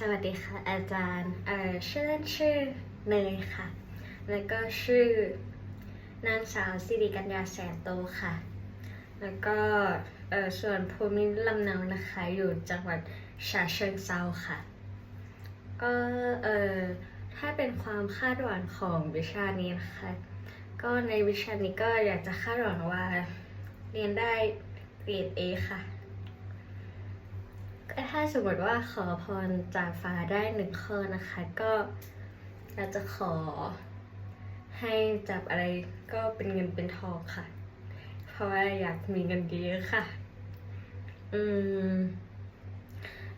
สวัสดีค่ะอาจารย์ เอ่อชื่อเล่นชื่อเนยค่ะ แล้วก็ชื่อนางสาวสิริกัญญาแสนโตค่ะ แล้วก็เอ่อส่วนภูมิลำเนานะคะอยู่จังหวัดฉะเชิงเซาค่ะ ก็เอ่อถ้าเป็นความคาดหวังของวิชานี้นะคะ ก็ในวิชานี้ก็อยากจะคาดหวังว่าเรียนได้เกรด A ค่ะ ถ้าสมมติว่าขอพรจากฟ้าได้หนึ่งข้อนะคะ ก็อยาจะขอให้จับอะไรก็เป็นเงินเป็นทองค่ะ เพราะว่าอยากมีเงินเยอะค่ะ อืม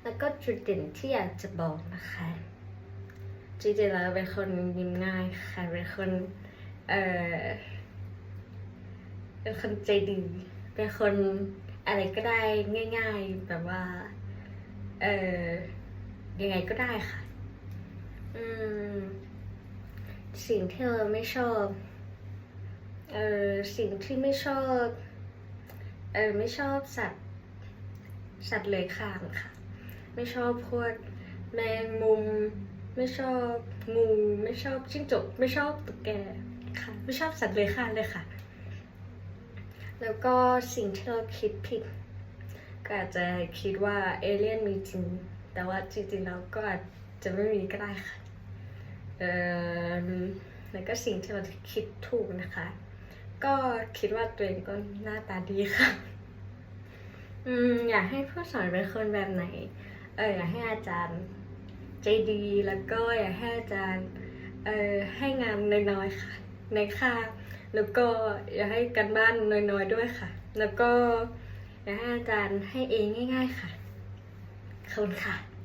แล้วก็จุดเด่นที่อยากจะบอกนะคะจริงๆแล้วเป็นคนยิ้มง่ายค่ะ เป็นคน เอ่อ เป็นคนใจดี เป็นคนอะไรก็ได้ง่าย ๆ แบบว่า เออยังไงก็ได้ค่ะ อืม สิ่งที่เราไม่ชอบ เออสิ่งที่ไม่ชอบ เออไม่ชอบสัตว์ สัตว์เลื้อยคลานค่ะ ไม่ชอบพวกแมงมุม ไม่ชอบงู ไม่ชอบจิ้งจก ไม่ชอบตุ๊กแกค่ะ ไม่ชอบสัตว์เลื้อยคลานเลยค่ะ แล้วก็สิ่งที่เราคิดผิด ก็อาจจะคิดว่าเอเลี่ยนมีจริง แต่ว่าจริงๆแล้วก็อาจจะไม่มีก็ได้ค่ะเอ่อแล้วก็สิ่งที่เราคิดถูกนะคะ ก็คิดว่าตัวเองก็หน้าตาดีค่ะอืมอยากให้ผู้สอนเป็นคนแบบไหน เอออยากให้อาจารย์ใจดีแล้วก็อยากให้อาจารย์เออให้งานน้อยๆค่ะในค่าแล้วก็อยากให้กันบ้านน้อยๆด้วยค่ะ แล้วก็ อยากให้อาจารย์ให้เองง่าย ๆค่ะขอบคุณค่ะ